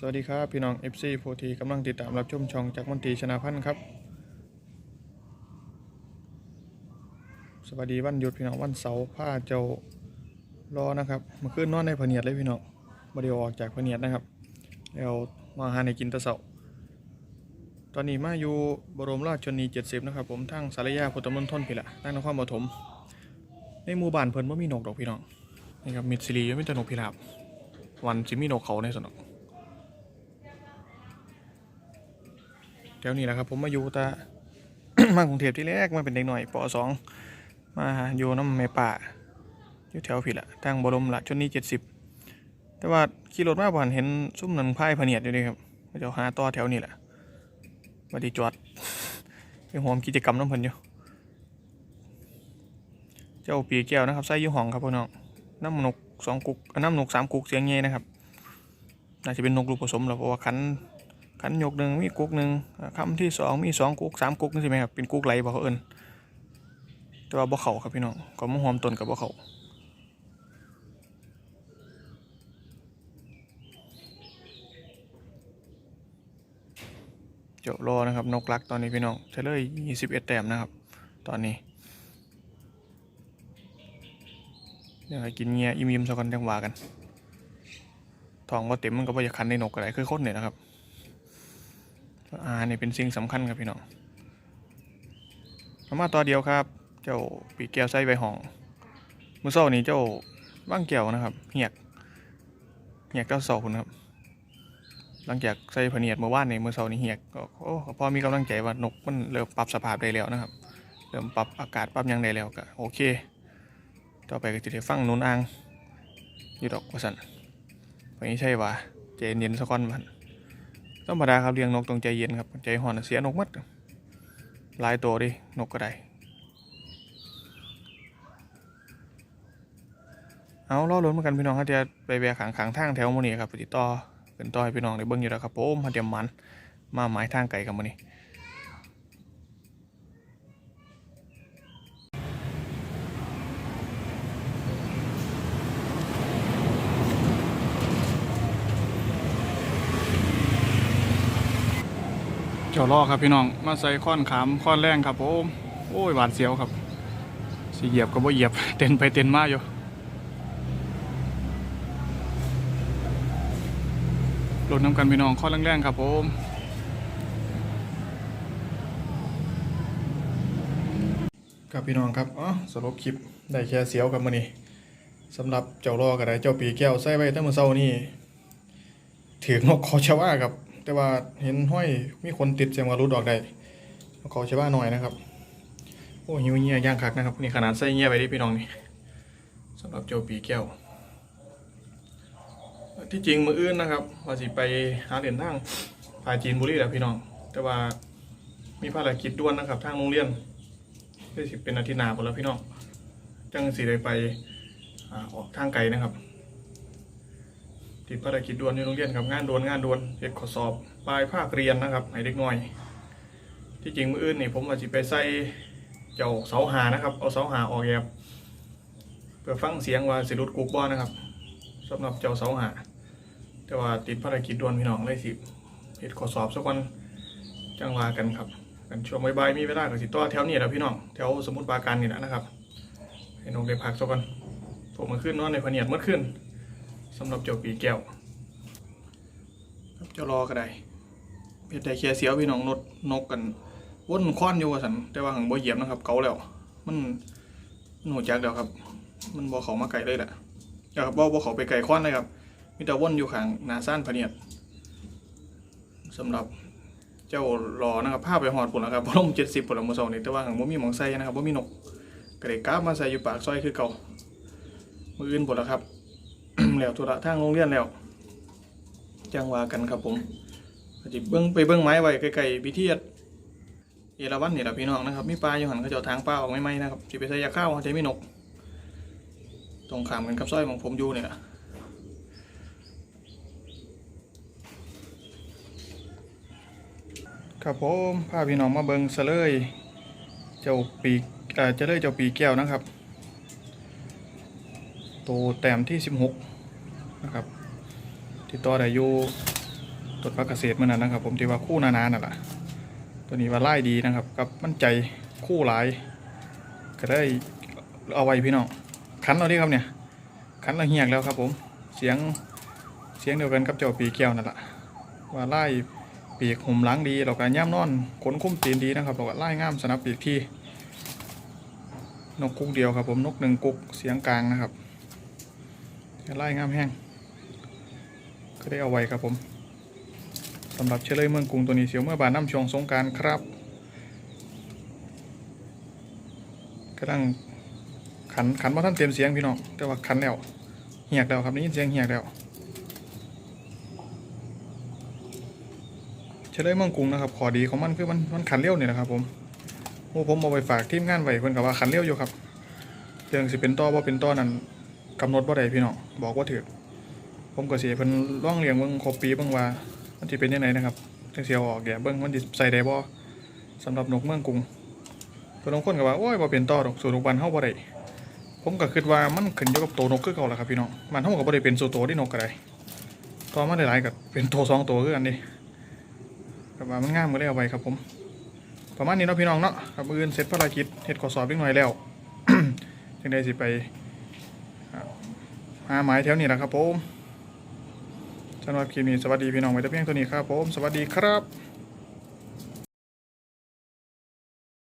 สวัสดีครับ พี่น้อง FC โพธีกำลังติดตามรับชมช่องจากมนตรีชนาพันธ์ครับ สวัสดีวันหยุดพี่น้องวันเสาร์ผ้าเจ้ารอนะครับมื่อคืนนอนในพเนียดเลยพี่น้องบริออกจากพเนียดนะครับแล้วมาหาในกินตะเสาตอนนี้มาอยู่บรมราชชนี70นะครับผมทั้งสารยาพุทธมณฑลพี่ละตั้งนครปฐมในหมู่บ้านเพิ่นว่ามีนกดอกพี่น้องนี่ครับมิดซิลียังมีแต่นกพิราบวันจิมีนกเขาในสนอก ถวนี้แหละครับ ผมมาอยู่ต่มากรุงเทพที่แรกมาเป็นเด็กหน่อยปสองมาอยู่น้ำแม่ป่าอยู่แถวผิดละทางบรมละชนนี้เจ็ดสิบแต่ว่าขี่รถมาผ่านเห็นซุ้มนันพายพะเนียดอยู่นี่ครับก็จะหาต่อแถวนี้แหละมาดีจอดไปหอมกิจกรรมน้ำพันอยู่เจ้าปีแก้วนะครับใส่ยี่ห้องครับพี่น้องน้ำนกสองกุกน้ำนกสามกุกเสียงเงี้ยนะครับน่าจะเป็นนกลูกผสมแล้วเพราะว่าคัน ขันยกหนึ่งมีกุกหนึ่งคำที่สองมีสองกุกสามกุกนี่ใช่ไหมครับเป็นกุกไหลบ่เขาเอิญแต่ว่าบ่เขาครับพี่น้องก็มะหอมต้นกับบ่เขาเจ้ารอนะครับนกลักตอนนี้พี่น้องเฉลยยี่สิบเอ็ดแต้มนะครับ ตอนนี้เดี๋ยวกินเงียอิ่มๆสักกันจังหวะกันทองว่าเต็มมันก็บ่อยากคันในนกอะไรคือคนเนี่ยนะครับ อาเนี่ยเป็นสิ่งสำคัญครับพี่น้องมาตัวเดียวครับ เจ้าปีกแก้วไส้ใบห่องมือเศร้านี้เจ้าบ้างแก้วนะครับเหียกเหียกเจ้าเสาคุณครับ หลังจากใส่ผเนียดเมื่อวานในมือเสานี้เหียกก็โอ้พอมีกำลังใจว่านกมันเริ่มปรับสภาพได้แล้วนะครับ เริ่มปรับอากาศปรับยังได้แล้วก็โอเค ต่อไปก็จะได้ฟังนุนอ่างอยู่ดอกว่าสันไม่ใช่ว่าใจเย็นสักก้อนมัน ธรรมดาครับเลี้ยงนกต้องใจเย็นครับใจห่อนเสียนกมัดหลายตัวดินกก็ได้ เอาล่อลุ้นเหมือนกันพี่น้องเขาจะไปแวะขังขังทางแถวหมูนี่ครับติดต่อเป็นต่อให้พี่น้องได้เบิ่งอยู่แล้วครับผมเขาเตรียมมันมาหมายทางไก่กับมือนี่ เจ้าล่อครับพี่น้อง มาใส่ค้อนขามค้อนแรงครับผมโอ้ยหวาดเสียวครับสีเหยียบก็บ่เหยียบเต้นไปเต้นมาอยู่โหลดน้ำกันพี่น้องข้อแรงๆครับผมครับพี่น้องครับอ๋อสรุปคลิปได้แค่เสียวกับมันนี่สำหรับเจ้ารอกับได้เจ้าปีแก้วใส่ไว้ตั้งแต่เมื่อเช้านี่ถือนกคอชาวาครับ แต่ว่าเห็นห้อยมีคนติดเสียงว่ารุดออกได้นกคอชาวาหน่อยนะครับ โอ้หิวเงี้ยย่างคักนะครับนี่ขนาดใส่เงี้ยไปดิพี่น้องนี่สำหรับเจ้าปีแก้ว ที่จริงมืออื่นนะครับว่าสิไปหาเหรียญทางพาจีนบุรีแหละพี่น้อง แต่ว่ามีภารกิจด่วนนะครับ ทางโรงเรียนที่สิเป็นอาทิตย์หน้าหมดแล้วพี่น้องจังสิได้ไปอออกทางไกลนะครับ ติดภารกิจด่วนในโรงเรียนครับงานด่วนงานด่วนเฮ็ดข้อสอบปลายภาคเรียนนะครับให้เด็กน้อย ที่จริงมืออื่นนี่ผมว่าสิไปใส่เจ้าเสาหานะครับเอาเสาหาออกแอบเพื่อฟังเสียงว่าสิรุดกุกบ่นะครับสำหรับเจ้าเสาหา แต่ว่าติดภารกิจด่วนพี่น้องเลยสิเฮ็ดข้อสอบสักวันจังว่ากันครับกันช่วงบ่ายๆมีเวลาก็สิต่อแถวนี้แหละพี่น้องแถวสมุทรปราการนี่แหละนะครับให้น้องได้พักสักวันผมมาขึ้นนอนในพเนียดเมื่อคืน สำหรับเจ้าปีแก้วเจ้ารอก็ได้เพียแต่แค่เสียวพี่น้องนดนกกันวนค้อนอยู่ว่าสันแต่ว่าหังบ่เหยียบนะครับ เกาแล้ว มันมันหัวจักเดียวครับ มันบ่เขามาไกลเลยแหละอย่าครับบ่บ่เขาไปไกลค้อนเลยครับมีแต่ว่นอยู่ข้างนาซ่านพเนียดสำหรับเจ้ารอนะครับภาพไปหอดผลแล้วครับพลมเจ็ดสิบผลมือสองนี่แต่ว่าหางบ่มีหมองใส่นะครับบ่มีนกกระเดกกาบมาใส่อยู่ปากซอยคือเก่ามืออื่นผลแล้วครับ แล้วธุระทางโรงเรียนแล้วจังว่ากันครับผมจิเบิ้งไปเบิ้งไม้ไว้ไกลๆพิธียดเอราวัณนี่แหละพี่น้องนะครับมีปลาอยู่หันเขาจะทางปลาออกไม่ไหมนะครับสิไปใส่ยาข้าวใจมีนก ตรงขามกันกับซอยของผมอยู่เนี่ยครับผมพาพี่น้องมาเบิงเสลยเจ้าปีกเอ่อเจะเลยเจ้าปีแก้วนะครับโตวแต้มที่16 นะครับ ที่ต่อได้อยู่ต้นพักเกษตรมันนั้นนะครับ ผมที่ว่าคู่นานานั่นแหละตัวนี้ว่าไล่ดีนะครับกับมั่นใจคู่หลาย ก็ได้เอาไว้พี่น้องคันเราดิครับเนี่ยคันเราเหียกแล้วครับผมเสียงเสียงเดียวกันกับเจ้าปีแก้วนั่นแหละว่าไล่ปีกหุ่มหลังดีเราก็ย่ำนอนขนคุ้มตีนดีนะครับเราก็ไล่ง่ามสนับปีกที่นกกุ๊กเดียวครับผมนกหนึ่งกุ๊กเสียงกลางนะครับไล่ง่ามแห้ง็ได้เอาไว้ครับผมสำหรับเชลยเมืองกรุงตัวนี้เสียวเมื่อบานน้ำชงสงการครับกำลังขันขันมาท่านเต็มเสียงพี่น้องแต่ว่าขันแล้วเหียกแล้วครับนี่เสียงเหียกแล้วเชลยเมืองกรุงนะครับขอดีของมันคือมันมันขันเร็วเนี่ยนะครับผมโอ้ผมเอาไปฝากทีมงานไว้เพิ่นก็ว่าคันเลี้ยวอยู่ครับเรื่องสิเป็นต่อบ่าเป็นต่อนั้นกำหนดบ่ได้พี่น้องบอกว่าถือ ผมก็เสิให้เพิ่องเลี้ยงเบิ่งครบปีเบิ่งว่ามันสิเป็นยังไงนะครับจังสิเอออกแกะเบิ่งมันใส่ได้บ่สำหรับนกเมืองกรุงเพิ่นบางคนก็ว่าโอ้ยบ่เป็นต่อดอกสู่นกบ้านเฮาบ่ได้ผมก็คิดว่ามันขึ้นอยู่กับตัวนกคือเก่าแหละครับพี่น้องบ้านเฮาก็บ่ได้เป็นสู่โตที่นกก็ได้ต่อมาหลายๆก็เป็นโตสองโตคือกันดิก็ว่ามันง่ามก็เลยเอาไว้ครับผม ประมาณนี้เนาะพี่น้องเนาะครับอื่นเสร็จภารกิจเฮ็ดข้อสอบเล็กน้อยแล้วจึงได้สิไปอ่าหาหมายแถวนี้แหละครับผม สำหรับคลิปนี้สวัสดีพี่น้องไว้แต่เพียงเท่านี้ครับผม สวัสดีครับ